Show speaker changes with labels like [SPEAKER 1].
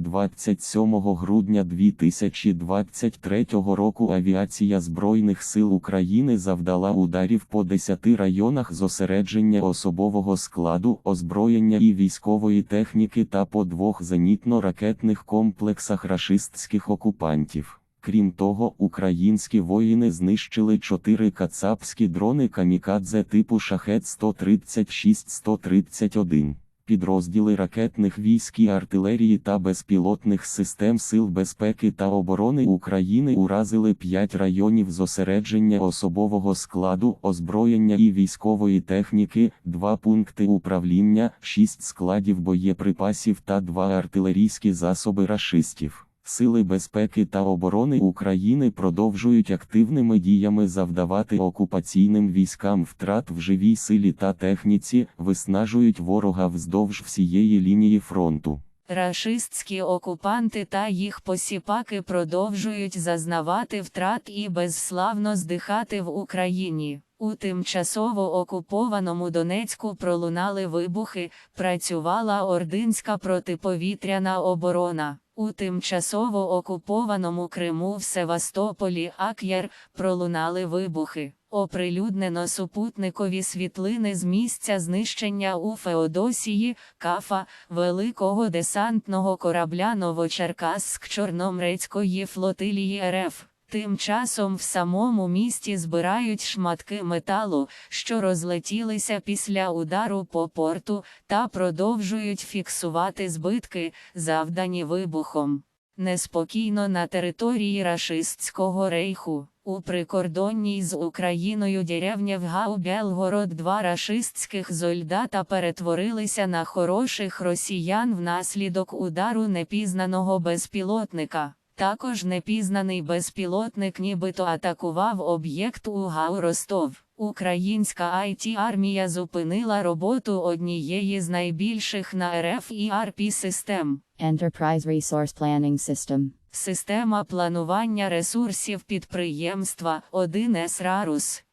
[SPEAKER 1] 27 грудня 2023 року авіація Збройних сил України завдала ударів по 10 районах зосередження особового складу, озброєння і військової техніки та по двох зенітно-ракетних комплексах рашистських окупантів. Крім того, українські воїни знищили чотири кацапські дрони камікадзе типу шахет 136-131. Підрозділи ракетних військ і артилерії та безпілотних систем Сил безпеки та оборони України уразили 5 районів зосередження особового складу, озброєння і військової техніки, 2 пункти управління, 6 складів боєприпасів та 2 артилерійські засоби рашистів. Сили безпеки та оборони України продовжують активними діями завдавати окупаційним військам втрат в живій силі та техніці, виснажують ворога вздовж всієї лінії фронту.
[SPEAKER 2] Рашистські окупанти та їх посіпаки продовжують зазнавати втрат і безславно здихати в Україні. У тимчасово окупованому Донецьку пролунали вибухи, працювала ординська протиповітряна оборона. У тимчасово окупованому Криму в Севастополі Ак'яр пролунали вибухи. Оприлюднено супутникові світлини з місця знищення у Феодосії, Кафа, великого десантного корабля Новочеркасск Чорномрецької флотилії РФ. Тим часом в самому місті збирають шматки металу, що розлетілися після удару по порту, та продовжують фіксувати збитки, завдані вибухом. Неспокійно на території рашистського рейху. У прикордонній з Україною деревня в Гау-Белгород два рашистських зольдата перетворилися на хороших росіян внаслідок удару непізнаного безпілотника. Також непізнаний безпілотник нібито атакував об'єкт у Гау Ростов. Українська it армія зупинила роботу однієї з найбільших на РФ ERP систем.
[SPEAKER 3] Enterprise Resource Planning System.
[SPEAKER 2] Система планування ресурсів підприємства 1С Рарус.